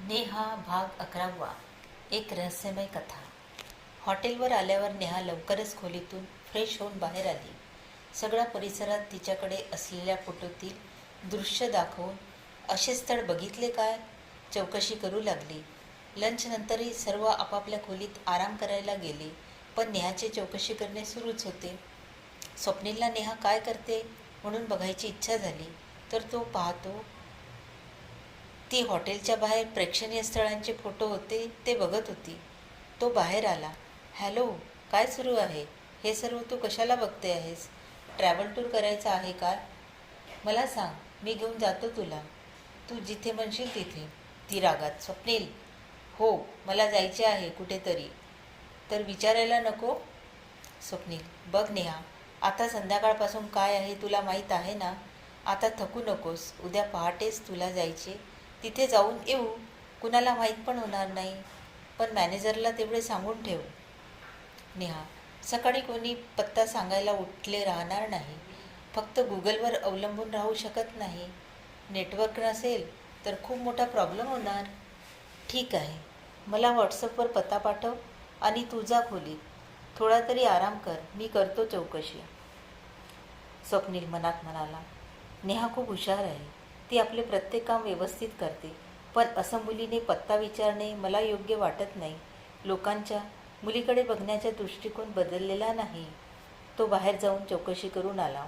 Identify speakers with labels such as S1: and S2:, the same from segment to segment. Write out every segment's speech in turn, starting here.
S1: नेहा भाग अकरावा. एक रहस्यमय कथा. हॉटेलवर आल्यावर नेहा लवकरच खोलीतून फ्रेश होऊन बाहेर आली. सगळ्या परिसरात तिच्याकडे असलेल्या फोटोतील दृश्य दाखवून असे स्थळ बघितले काय? चौकशी करू लागली. लंचनंतरही सर्व आपापल्या खोलीत आराम करायला गेले पण नेहाचे चौकशी करणे सुरूच होते. स्वप्नीलला नेहा काय करते म्हणून बघायची इच्छा झाली तर तो पाहतो ती हॉटेलच्या बाहेर प्रेक्षणीय स्थळांचे फोटो होते ते बघत होती. तो बाहेर आला. हॅलो काय सुरू आहे? हे सर्व तू कशाला बघते आहेस? ट्रॅव्हल टूर करायचा आहे का? मला सांग मी घेऊन जातो तुला. तू जिथे म्हणशील तिथे. ती रागात स्वप्नील. हो मला जायचे आहे कुठेतरी. तर विचारायला नको? स्वप्नील बघ नेहा आता संध्याकाळपासून काय आहे तुला माहीत आहे ना? आता थकू नकोस. उद्या पहाटेच तुला जायचे. तिथे जाऊन येऊ. कुणाला माहीत पण होणार नाही. पण मॅनेजरला तेवढे सांगून ठेव. नेहा सकाळी कोणी पत्ता सांगायला उठले राहणार नाही. फक्त गुगलवर अवलंबून राहू शकत नाही. नेटवर्क नसेल तर खूप मोठा प्रॉब्लेम होणार. ठीक आहे. मला व्हॉट्सअपवर पत्ता पाठव आणि तुझा खोली. थोडा तरी आराम कर. मी करतो चौकशी. स्वप्नील मनात म्हणाला. नेहा खूप हुशार आहे. ती आपले प्रत्येक काम व्यवस्थित करते. पण असं मुलीने पत्ता विचारणे मला योग्य वाटत नाही. लोकांच्या मुलीकडे बघण्याचा दृष्टिकोन बदललेला नाही. तो बाहेर जाऊन चौकशी करून आला.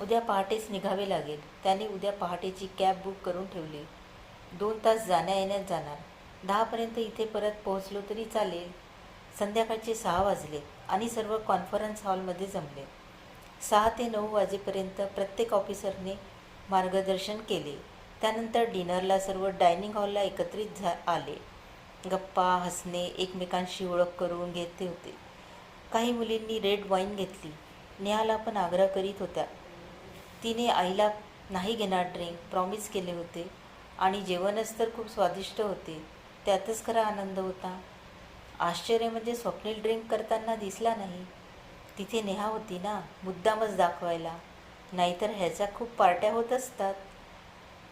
S1: उद्या पहाटेच निघावे लागेल. त्याने उद्या पहाटेची कॅब बुक करून ठेवली. दोन तास जाण्या येण्यात जाणार. दहापर्यंत इथे परत पोहोचलो तरी चालेल. संध्याकाळचे सहा वाजले आणि सर्व कॉन्फरन्स हॉलमध्ये जमले. सहा ते नऊ वाजेपर्यंत प्रत्येक ऑफिसरने मार्गदर्शन केले. त्यानंतर डिनरला सर्व डायनिंग हॉलला एकत्रित झा आले. गप्पा हसणे एकमेकांशी ओळख करून घेते होते. काही मुलींनी रेड वाईन घेतली. नेहाला पण आग्रह करीत होत्या. तिने आईला नाही घेणार ड्रिंक प्रॉमिस केले होते. आणि जेवणच तर खूप स्वादिष्ट होते. त्यातच खरा आनंद होता. आश्चर्य म्हणजे स्वप्नील ड्रिंक करताना दिसला नाही. तिथे नेहा होती ना मुद्दामच दाखवायला. नाहीतर ह्याच्या खूप पार्ट्या होत असतात.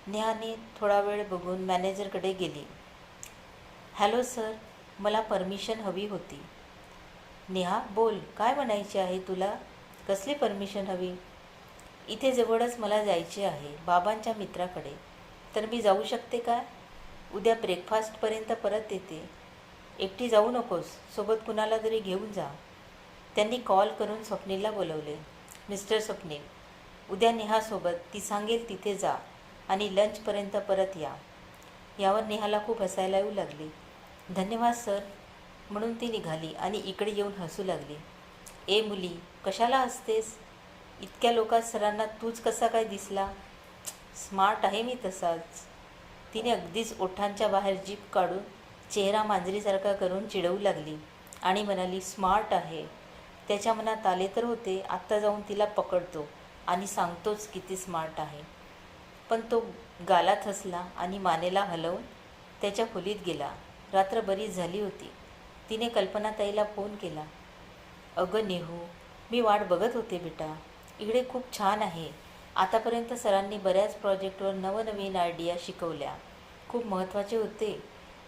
S1: नेहाने थोडा वेळ बघून मॅनेजरकडे गेली. हॅलो सर मला परमिशन हवी होती. नेहा बोल काय म्हणायची आहे तुला? कसली परमिशन हवी? इथे जवळच मला जायचे आहे बाबांच्या मित्राकडे. तर मी जाऊ शकते का? उद्या ब्रेकफास्टपर्यंत परत येते. एकटी जाऊ नकोस सोबत कुणाला तरी घेऊन जा. त्यांनी कॉल करून स्वप्नीलला बोलवले. मिस्टर स्वप्नील उद्या नेहासोबत ती सांगेल तिथे जा आणि लंचपर्यंत परत या. यावर नेहाला खूप हसायला येऊ लागली. धन्यवाद सर म्हणून ती निघाली आणि इकडे येऊन हसू लागली. ए मुली कशाला हसतेस? इतक्या लोकात सरांना तूच कसा काय दिसला? स्मार्ट आहे मी तसाच. तिने अगदीच ओठांच्या बाहेर जीप काढून चेहरा मांजरीसारखा करून चिडवू लागली आणि म्हणाली स्मार्ट आहे. त्याच्या मनात आले तर होते आत्ता जाऊन तिला पकडतो. आणि सांगतोच किती स्मार्ट आहे. पण तो गालात हसला आणि मानेला हलवून त्याच्या खोलीत गेला. रात्र बरीच झाली होती. तिने कल्पनाताईला फोन केला. अगं नेहू मी वाट बघत होते बेटा. इकडे खूप छान आहे. आतापर्यंत सरांनी बऱ्याच प्रोजेक्टवर नवनवीन आयडिया शिकवल्या. खूप महत्त्वाचे होते.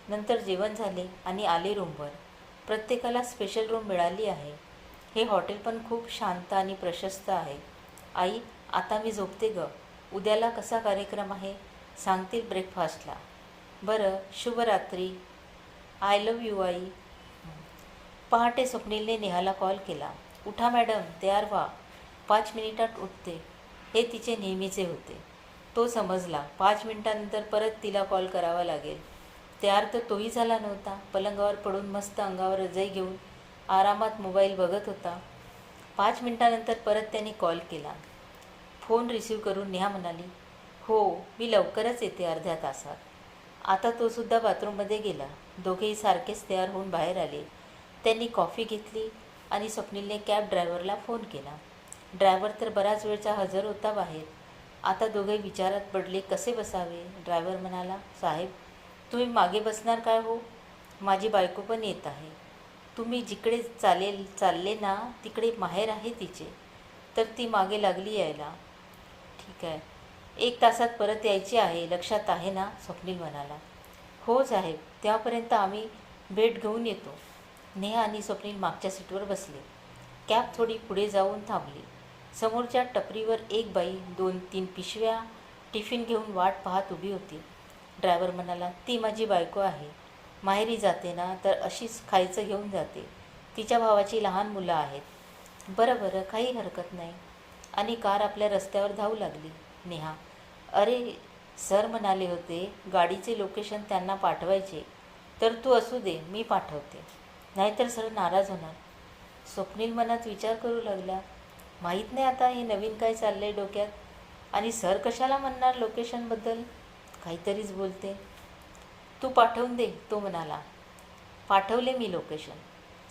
S1: नंतर जेवण झाले आणि आले रूमवर प्रत्येकाला स्पेशल रूम मिळाली आहे. हे हॉटेल पण खूप शांत आणि प्रशस्त आहे. आई आता मी झोपते ग. उद्याला कसा कार्यक्रम आहे? सांगतील ब्रेकफास्टला बरं शुभरात्री. आय लव यू आई. पहाटे स्वप्नीलने नेहाला कॉल केला. उठा मॅडम तयार व्हा. पाच मिनिटात उठते. हे तिचे नेहमीचे होते. तो समजला. पाच मिनिटानंतर परत तिला कॉल करावा लागेल. तयार तर तोही झाला नव्हता. पलंगावर पडून मस्त अंगावर रजई घेऊन आरामात मोबाईल बघत होता. पाच मिनिटानंतर परत त्याने कॉल केला. फोन रिसीव करून नेहा म्हणाली हो मी लवकरच येते अर्ध्या तासात. आता तो सुद्धा बाथरूममध्ये गेला. दोघेही सारखेच तयार होऊन बाहेर आले. त्यांनी कॉफी घेतली आणि स्वप्नीलने कॅब ड्रायव्हरला फोन केला. ड्रायव्हर तर बराच वेळचा हजर होता बाहेर. आता दोघे विचारात पडले कसे बसावे? ड्रायव्हर म्हणाला साहेब तुम्ही मागे बसणार काय हो? माझी बायको पण येत आहे. तुम्ही जिकडे चालेल चालले ना तिकडे माहेर आहे तिचे. तर ती मागे लागली यायला. ठीक आहे. एक तासात परत यायची आहे. लक्षात आहे ना? स्वप्नील म्हणाला. हो साहेब त्यापर्यंत आम्ही भेट घेऊन येतो. नेहा आणि स्वप्नील मागच्या सीटवर बसले. कॅब थोडी पुढे जाऊन थांबली. समोरच्या टपरीवर एक बाई दोन तीन पिशव्या टिफिन घेऊन वाट पाहत उभी होती. ड्रायव्हर म्हणाला ती माझी बायको आहे. माहेरी जाते ना तर अशीच खायचं घेऊन जाते. तिच्या भावाची लहान मुलं आहेत. बरं बरं काही हरकत नाही. आणि कार आपल्या रस्त्यावर धावू लागली. नेहा अरे सर म्हणाले होते गाडीचे लोकेशन त्यांना पाठवायचे. तर तू असू दे मी पाठवते. नाहीतर सर नाराज होणार. स्वप्नील मनात विचार करू लागला. माहीत नाही आता हे नवीन काय चाललं आहे डोक्यात. आणि सर कशाला म्हणणार लोकेशनबद्दल? काहीतरीच बोलते. तू पाठवून दे तो म्हणाला. पाठवले मी लोकेशन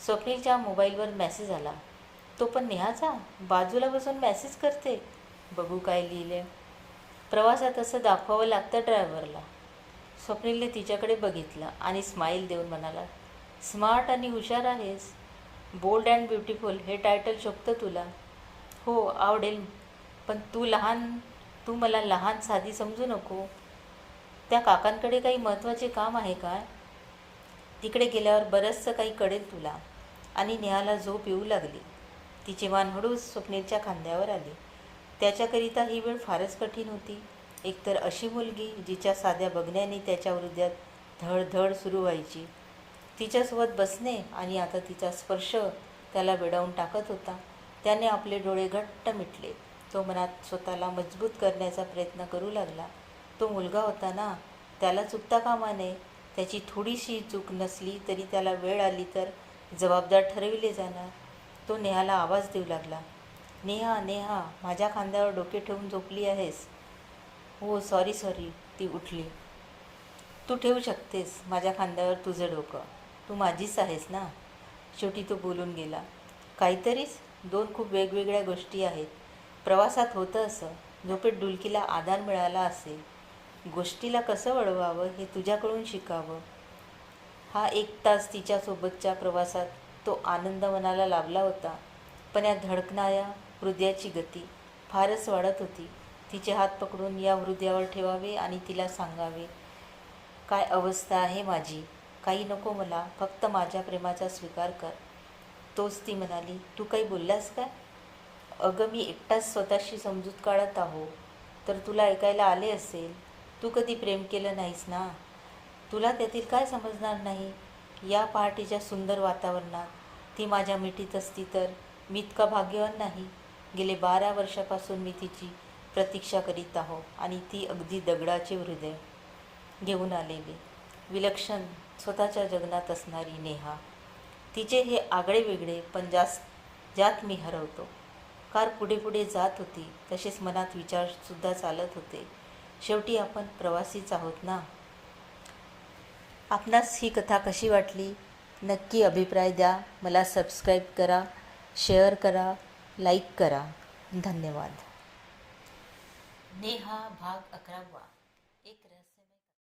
S1: स्वप्नीलच्या मोबाईलवर मेसेज आला. तो पण नेहाचा? बाजूला बसून मेसेज करते. बघू काय लिहिले. प्रवासात असं दाखवावं लागतं ड्रायव्हरला स्वप्नीलने तिच्याकडे बघितलं आणि स्माईल देऊन म्हणाला स्मार्ट आणि हुशार आहेस. बोल्ड अँड ब्युटिफुल हे टायटल शोभतं तुला. हो आवडेल. पण तू लहान तू मला लहान साधी समजू नको. त्या काकांकडे काही महत्त्वाचे काम आहे काय तिकडे गेल्यावर बरंचसं काही कळेल तुला. आणि नेहाला झोप येऊ लागली. तिची मान हळूच स्वप्नीलच्या खांद्यावर आली. त्याच्याकरिता ही वेळ फारच कठीण होती. एकतर अशी मुलगी जिच्या साध्या बघण्याने त्याच्या हृदयात धडधड सुरू व्हायची. तिच्यासोबत बसणे आणि आता तिचा स्पर्श त्याला वेडावून टाकत होता. त्याने आपले डोळे घट्ट मिटले. तो मनात स्वतःला मजबूत करण्याचा प्रयत्न करू लागला. तो मुलगा होता ना त्याला चुकता कामा नये. त्याची थोडीशी चूक नसली तरी त्याला वेळ आली तर जबाबदार ठरविले जाणार. तो नेहाला आवाज देऊ लागला. नेहा नेहा माझ्या खांद्यावर डोके ठेवून झोपली आहेस? हो सॉरी सॉरी ती उठली. तू ठेवू शकतेस माझ्या खांद्यावर तुझं डोकं. तू माझीच आहेस ना? शेवटी तो बोलून गेला. काहीतरीच दोन खूप वेगवेगळ्या गोष्टी आहेत. प्रवासात होतं असं. झोपेत डुलकीला आधार मिळाला असेल. गोष्टीला कसं वळवावं हे तुझ्याकडून शिकावं? हा एक तास तिच्यासोबतच्या प्रवासात तो आनंद मनाला लाभला होता. पण या धडकणाऱ्या हृदयाची गती फारच वाढत होती. तिचे हात पकडून या हृदयावर ठेवावे आणि तिला सांगावे काय अवस्था आहे माझी? काही नको मला. फक्त माझ्या प्रेमाचा स्वीकार कर. तोच ती म्हणाली तू काही बोललास काय अगं मी एकटाच स्वतःशी समजूत काढत आहो. तर तुला ऐकायला आले असेल. तू कधी प्रेम केलं नाहीस ना? तुला त्यातील काय समजणार नाही? या पहाटेच्या सुंदर वातावरणात ती माझ्या मिठीत असती तर मी इतका भाग्यवान नाही. गेले बारा वर्षापासून मी तिची प्रतीक्षा करीत आहो आणि ती अगदी दगडाचे हृदय घेऊन आलेली. विलक्षण स्वतःच्या जगनात असणारी नेहा. तिचे हे आगळे वेगळे पण जास्त ज्यात मी हरवतो. कार पुढे पुढे जात होती तसेच मनात विचारसुद्धा चालत होते. शेवटी आपण प्रवासीच आहोत ना? आपणास ही कथा कशी वाटली? नक्की अभिप्राय द्या. मला सबस्क्राईब करा शेअर करा लाईक करा. धन्यवाद. नेहा भाग अकरावा.